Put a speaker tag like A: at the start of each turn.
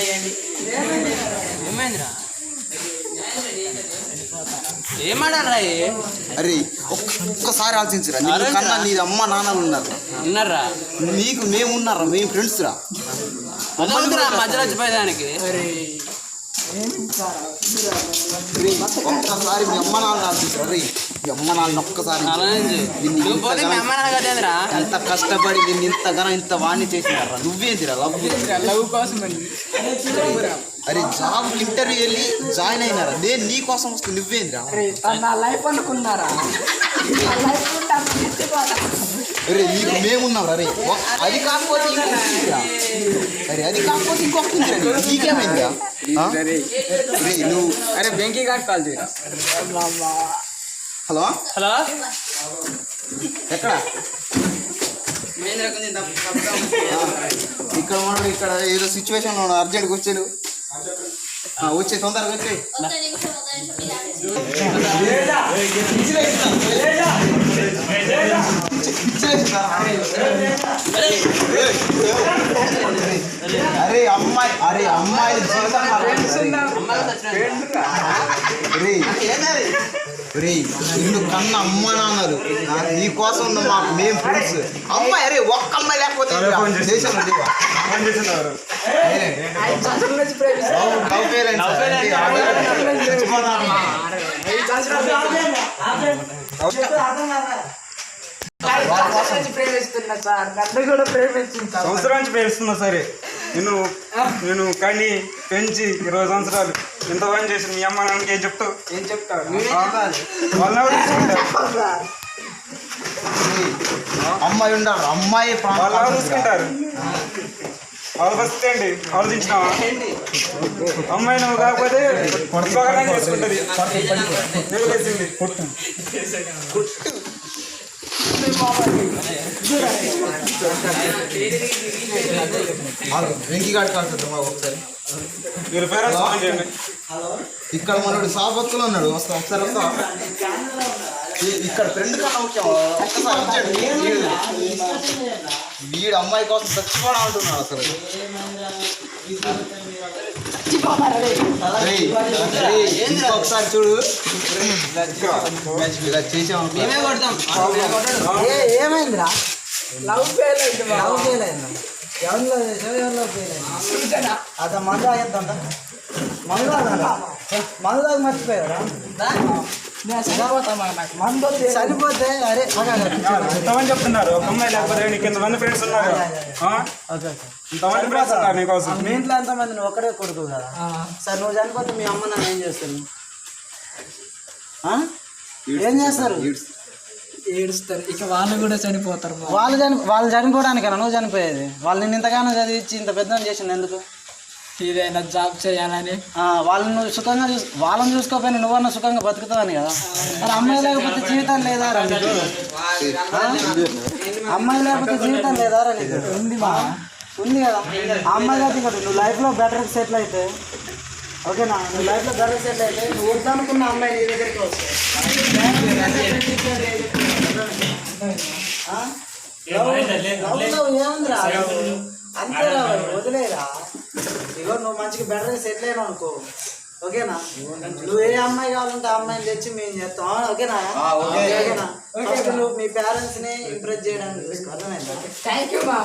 A: ఏమైందిరా? ఏమాడారా
B: అరే ఒక్కసారి ఆలోచించరా. నీకు? కన్నా నీ అమ్మ నాన్నలు ఉన్నారు
A: ఉన్నారా
B: నీకు మేము ఉన్నారా మేము ఫ్రెండ్స్ రా.
A: మధ్యలో వచ్చిపోయేదానికి.
B: ఒక్కసారి మీ అమ్మ నాన్న మీ అమ్మ నాన్న ఒక్కసారి ఎంత కష్టపడి దీన్ని ఇంతగానో ఇంత వాణ్ణి చేసినారా నువ్వేందిరా లవ్
C: లవ్ కోసం
B: అరే జాబ్ ఇంటర్వ్యూ వెళ్ళి జాయిన్ అయినారా నేను నీ కోసం వస్తే నువ్వేందిరా
C: నా లైఫ్ అనుకున్నారా
B: అరే నీకు మేమున్నాం రే అది కాకపోతే ఇంకొక అరే అది కాకపోతే ఇంకొక నీకేమైందా అరే నువ్వు
C: అరే వెంకీ గారు కాల్ చేయరా
B: హలో
A: హలో
B: ఎక్కడ ఇక్కడ ఉన్నాడు ఇక్కడ ఏదో సిచ్యువేషన్లో ఉన్నాడు అర్జెంట్గా వచ్చాడు ఆ, వచ్చే తొందరగా వచ్చే అరే అమ్మాయి అరే అమ్మాయిలు జీవితం రే రే నిన్ను కన్న అమ్మ నాన్నలు నా- నీ కోసం ఉన్న మా మేం ఫ్రెండ్స్ అమ్మాయి అరే ఒక్క అమ్మాయి లేకపోతే లవ్ పేరెంట్స్
C: ప్రేమిస్తున్నా సార్. నన్ను కూడా ప్రేమించింది సార్
D: సంవత్సరం నుంచి ప్రేమిస్తున్నా సరే నేను నేను కని పెంచి ఇరవై సంవత్సరాలు ఇంత పని చేసి మీ అమ్మ నాన్నకి ఏం చెప్తావు?
C: ఏం
D: చూసుకుంటారు
B: రే, అమ్మాయి ఉండాలి. అమ్మాయి
D: వాళ్ళు ఎవరు. చూసుకుంటారు వాళ్ళ పరిస్థితి ఏంటి? ఆలోచించినావా? అమ్మాయి నువ్వు కాకపోతే చేసుకుంటుంది తెలిసింది
B: వెంకీ గాడి కాడుతుంది ఒకసారి
D: ఫోన్ చేయండి
B: ఇక్కడ మనోడు సాబత్తులో ఉన్నాడు వస్తా ఒకసారి వస్తా ఇక్కడ ఫ్రెండ్ కన్నా ముఖ్యం వీడు అమ్మాయి కోసం చచ్చిపోవడం అంటున్నాడు అసలు. ఇంకొకసారి చూడు. ఇలా చేసాం
A: మేమే కొడతాం.
C: ఏమైందిరా? లవ్ ఫెయిల్ అయింది లవ్ ఫెయిల్ అయిందా? ఎవరిలో చేసావు? ఎవరిలో ఫెయిల్ అయింది? అత మందు తాగేద్దంట మందు తాగదా మందు తాగి మర్చిపోయారా అరే
D: చెప్తున్నారు. ఒక అమ్మాయి లేకపోతే నీకు ఇంతమంది ఫ్రెండ్స్ ఉన్నారు. ఆ? ఇంతమంది ఫ్రెండ్స్ ఉన్నారు నీకోసం.
C: మీ ఇంట్లో ఎంతమంది నువ్వు ఒక్కడే కొడుకు కదా? సార్ నువ్వు చనిపోతే మీ అమ్మ నన్ను ఏం చేస్తారు? ఆ? ఏం చేస్తారు?
E: ఏడుస్తారు. ఇక వాళ్ళు కూడా చనిపోతారు.
C: వాళ్ళు చని వాళ్ళు చనిపోవడానికన్నా నువ్వు చనిపోయేది? వాళ్ళు నిన్ను ఇంతగానో చదివించి ఇంత పెద్ద చేసింది ఎందుకు?
E: ఏదైనా జాబ్ చేయాలని.
C: ఆ, వాళ్ళని నువ్వు సుఖంగా చూసు వాళ్ళని చూసుకోకపోయినా నువ్వన్నా సుఖంగా బతుకుతావని కదా. మరి అమ్మాయి లేకపోతే జీవితం లేదా రా నీకు? అమ్మాయి లేకపోతే జీవితం లేదా రా నీకు? ఉంది మా. ఉంది కదా. ఆ అమ్మాయి కాదు ఇక్కడ నువ్వు లైఫ్లో బెటర్ సెటిల్ అయితే. ఓకేనా? నువ్వు లైఫ్లో బెటర్ సెటిల్ అయితే నువ్వు వద్దనుకున్న అమ్మాయి నీ దగ్గరికి వస్తుంది. ఏముందిరా? మంచిగా బెటర్ సెటిల్ అయినావు అనుకో. ఓకేనా? నువ్వు ఏ అమ్మాయి కావాలంటే ఆ అమ్మాయిని తెచ్చి మేము చేస్తాం. ఓకేనా? ఓకేనా? ఫస్ట్ నువ్వు మీ పేరెంట్స్ని ఇంప్రెస్ చేయడానికి చూసుకో అర్థమైందా?
E: థ్యాంక్ యూ మా